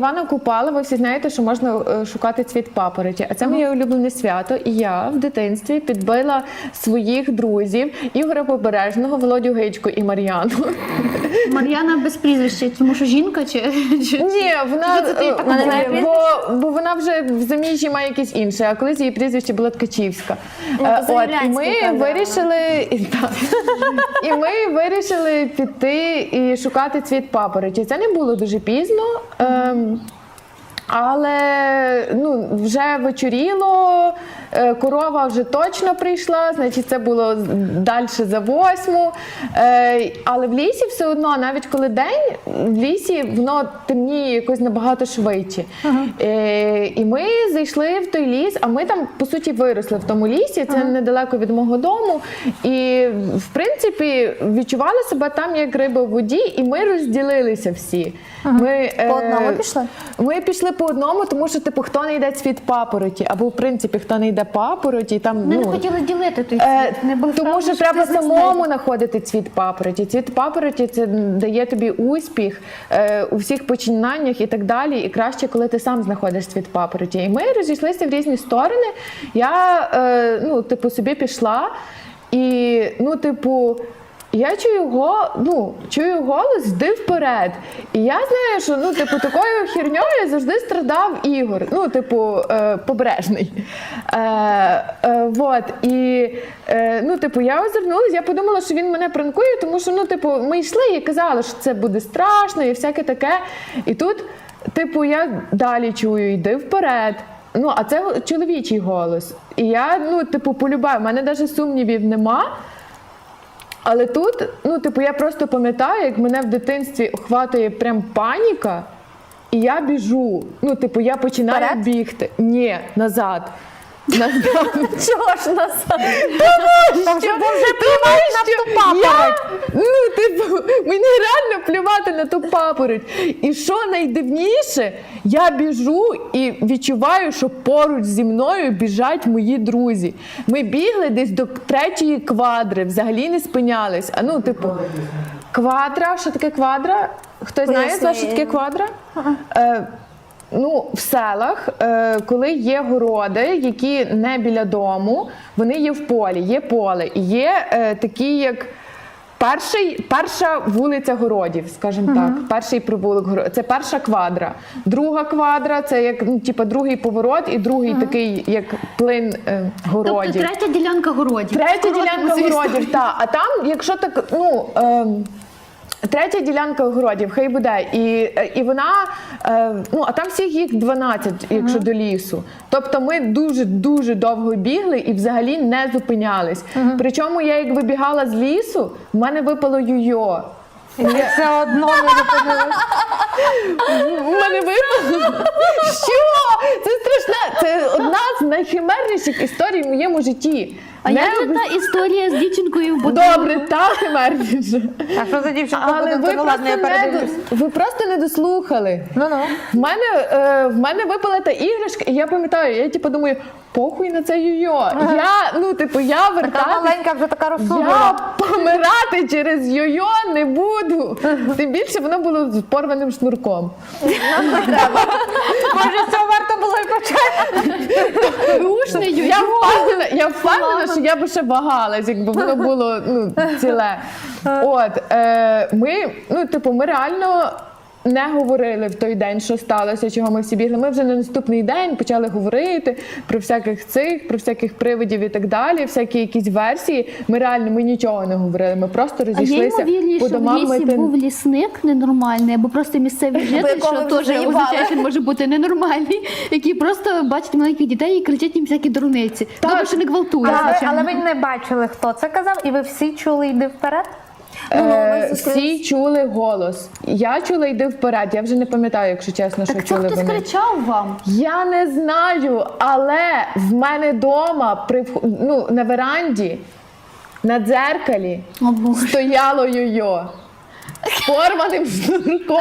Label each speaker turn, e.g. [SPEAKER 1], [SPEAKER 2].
[SPEAKER 1] Івана Купала ви всі знаєте, що можна е, шукати цвіт папороті. А це моє улюблене свято. І я в дитинстві підбила своїх друзів Ігоря Побережного, Володю Гичку і Мар'яну.
[SPEAKER 2] Мар'яна без прізвища, тому що жінка чи.
[SPEAKER 1] Ні, вона,
[SPEAKER 2] ти
[SPEAKER 1] е, бо, бо вона вже в заміжжі має якесь інше, а колись її прізвище було Ткачівська.
[SPEAKER 3] Ну,
[SPEAKER 1] Е, От, і ми
[SPEAKER 3] казала.
[SPEAKER 1] вирішили і, так. і ми вирішили піти і шукати цвіт папороті. Це не було дуже пізно. Ем, але ну, вже вечоріло, корова вже точно прийшла, значить це було далі за восьму. Е, Але в лісі все одно, навіть коли день, в лісі воно темніє якось набагато швидше. Е, І ми зайшли в той ліс, а ми там, по суті, виросли в тому лісі, це недалеко від мого дому. І, в принципі, відчували себе там як риба в воді, і ми розділилися всі. Ми,
[SPEAKER 3] По одному
[SPEAKER 1] е,
[SPEAKER 3] пішли?
[SPEAKER 1] ми пішли по одному, тому що типу хто не йде цвіт папороті, або в принципі хто не йде папороті, там
[SPEAKER 2] Ми
[SPEAKER 1] ну,
[SPEAKER 2] не хотіли ділити той
[SPEAKER 1] Е,
[SPEAKER 2] цвіт. Не був
[SPEAKER 1] тому що треба самому знаходити цвіт папороті. Цвіт папороті це дає тобі успіх е, у всіх починаннях і так далі. І краще, коли ти сам знаходиш цвіт папороті. І ми розійшлися в різні сторони. Я е, ну, типу, собі пішла і ну, типу. Я чую го, ну, чую голос, йди вперед. І я знаю, що ну, типу, такою херньою завжди страдав Ігор, ну, типу, е, побережний. Е, е, вот. І е, ну, типу, я озирнулася, я подумала, що він мене пранкує, тому що ну, типу, ми йшли і казали, що це буде страшно і всяке таке. І тут, типу, я далі чую, йди вперед. Ну, а це чоловічий голос. І я, ну, типу, полюбаю, в мене навіть сумнівів нема. Але тут, ну, типу, я просто пам'ятаю, як мене в дитинстві охватує прям паніка, і я біжу. Ну, типу, я починаю
[SPEAKER 3] Вперед?
[SPEAKER 1] бігти. Ні, назад.
[SPEAKER 3] Чого ж нас?
[SPEAKER 1] Тому що, тому що я, ну, типу, мені реально плювати на ту папороть. І що найдивніше, я біжу і відчуваю, що поруч зі мною біжать мої друзі. Ми бігли десь до третьої квадри, взагалі не спинялись. А ну, типу, квадра, що таке квадра? Хтось знає, що таке квадра? Е, Ну, в селах, е, коли є городи, які не біля дому, вони є в полі, є поле. І є е, такі, як перший, перша вулиця городів, скажімо так, перший провулок городів. Це перша квадра. Друга квадра це як ну, типу, другий поворот і другий такий, як плин е,
[SPEAKER 2] Тобто
[SPEAKER 1] городів.
[SPEAKER 2] третя ділянка городів.
[SPEAKER 1] Третя ділянка городів, так. А там, якщо так, ну. ем, Третя ділянка огородів, хай буде. І, е, і вона, е, ну а там всіх їх 12, якщо до лісу. Тобто ми дуже-дуже довго бігли і взагалі не зупинялись. Причому я як вибігала з лісу, в мене випало юйо.
[SPEAKER 3] Все одно не зупинилися.
[SPEAKER 1] У мене випало. Що? Це. Це одна з найхимерніших історій в моєму житті.
[SPEAKER 2] А
[SPEAKER 1] Не
[SPEAKER 2] як же та історія з дівчинкою в будинку?
[SPEAKER 1] Добре, та химерніша.
[SPEAKER 3] А що за дівчинка
[SPEAKER 1] Але
[SPEAKER 3] буде?
[SPEAKER 1] ви
[SPEAKER 3] То
[SPEAKER 1] просто,
[SPEAKER 3] я
[SPEAKER 1] не,
[SPEAKER 3] передивлюсь.
[SPEAKER 1] до- ви просто не дослухали.
[SPEAKER 3] Ну ну.
[SPEAKER 1] В мене, е, в мене випала та іграшка, і я пам'ятаю, я типу думаю, похуй на це йо-йо. Я, ну, типу, я
[SPEAKER 3] Така
[SPEAKER 1] вертатись,
[SPEAKER 3] маленька вже така
[SPEAKER 1] я помирати через йо-йо не буду. Тим більше воно було з порваним шнурком.
[SPEAKER 3] Може, цього
[SPEAKER 2] Рушне
[SPEAKER 1] Я впевнена, я впевнена, що я б ще вагалась, якби воно було ну, ціле. От, е, ми, ну, типу, ми реально. Не говорили в той день, що сталося, чого ми всі бігли. Ми вже на наступний день почали говорити про всяких цих, про всяких привидів і так далі, всякі якісь версії. Ми реально ми нічого не говорили. Ми просто розійшлися
[SPEAKER 2] ймовірність,
[SPEAKER 1] по
[SPEAKER 2] що в
[SPEAKER 1] домам
[SPEAKER 2] лісі
[SPEAKER 1] мити.
[SPEAKER 2] був лісник ненормальний, або просто місцевий житель,
[SPEAKER 3] якого
[SPEAKER 2] що
[SPEAKER 3] ви вже
[SPEAKER 2] теж
[SPEAKER 3] заїбали.
[SPEAKER 2] означає, що він може бути ненормальний, який просто бачить маленьких дітей і кричать їм всякі дурниці. Добре, що не гвалтує.
[SPEAKER 3] Але,
[SPEAKER 2] звичайно.
[SPEAKER 3] але ви не бачили, хто це казав, і ви всі чули йди вперед?
[SPEAKER 1] Е, всі чули голос. Я чула йди вперед. Я вже не пам'ятаю, якщо чесно, що
[SPEAKER 2] Так це
[SPEAKER 1] чули
[SPEAKER 2] хтось
[SPEAKER 1] вони.
[SPEAKER 2] кричав вам.
[SPEAKER 1] Я не знаю, але в мене вдома при вх- ну, на веранді на дзеркалі
[SPEAKER 2] О, Боже.
[SPEAKER 1] стояло йо-йо з порваним шнурком.